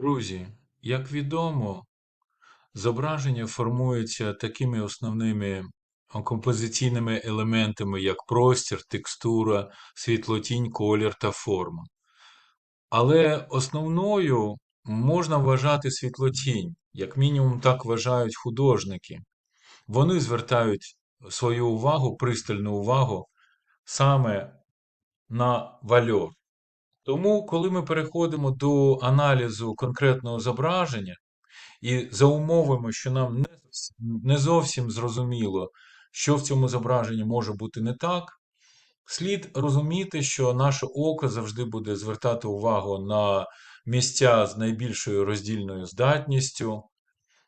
Друзі, як відомо, зображення формується такими основними композиційними елементами, як простір, текстура, світлотінь, колір та форма. Але основною можна вважати світлотінь, як мінімум так вважають художники. Вони звертають свою увагу, пристальну увагу саме на вальор. Тому, коли ми переходимо до аналізу конкретного зображення і за умовами, що нам не, зовсім зрозуміло, що в цьому зображенні може бути не так, слід розуміти, що наше око завжди буде звертати увагу на місця з найбільшою роздільною здатністю,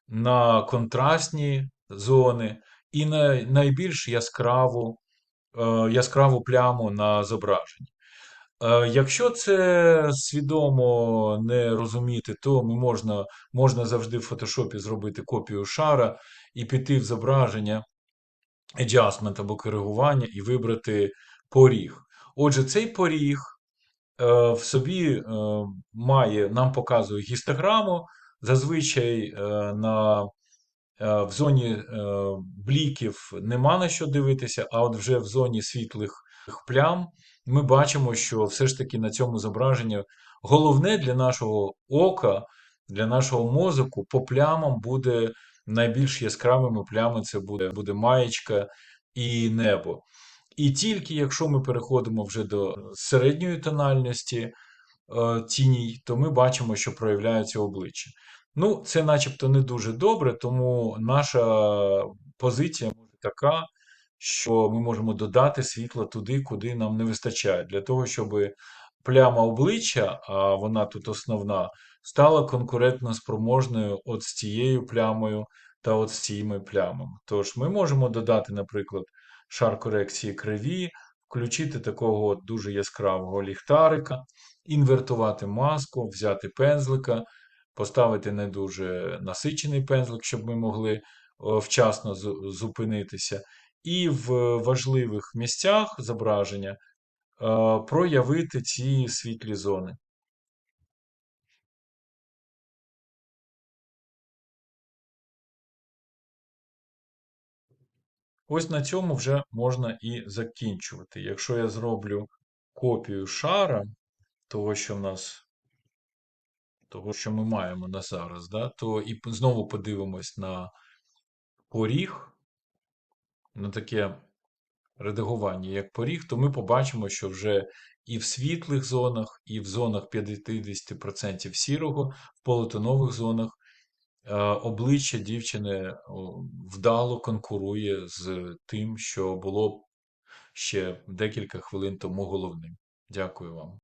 на контрастні зони і на найбільш яскраву, е, яскраву пляму на зображенні. Е, Якщо це свідомо не розуміти, то можна, можна завжди в фотошопі зробити копію шара і піти в зображення, adjustment або коригування і вибрати поріг. Отже, цей поріг е, в собі е, має, нам показує гістограму. Зазвичай на, в зоні бліків нема на що дивитися, а от вже в зоні світлих плям ми бачимо, що все ж таки на цьому зображенні головне для нашого ока, для нашого мозку по плямам буде найбільш яскравими плями це буде, буде маєчка і небо. І тільки якщо ми переходимо вже до середньої тональності е, тіній, то ми бачимо, що проявляється обличчя. Ну, це начебто не дуже добре, тому наша позиція може така, що ми можемо додати світла туди, куди нам не вистачає, для того, щоб пляма обличчя, а вона тут основна, стала конкурентно спроможною от з цією плямою та от з цими плямами. Тож ми можемо додати, наприклад, шар корекції криві, включити такого от дуже яскравого ліхтарика, інвертувати маску, взяти пензлика, поставити не дуже насичений пензлик, щоб ми могли вчасно зупинитися, і в важливих місцях зображення е, проявити ці світлі зони. Ось на цьому вже можна і закінчувати. Якщо я зроблю копію шара, того, що в нас, того, що ми маємо на зараз, да, то і знову подивимось на поріг, на таке редагування, як поріг, то ми побачимо, що вже і в світлих зонах, і в зонах 50% сірого, в полутонових зонах е, обличчя дівчини вдало конкурує з тим, що було ще декілька хвилин тому головним. Дякую вам.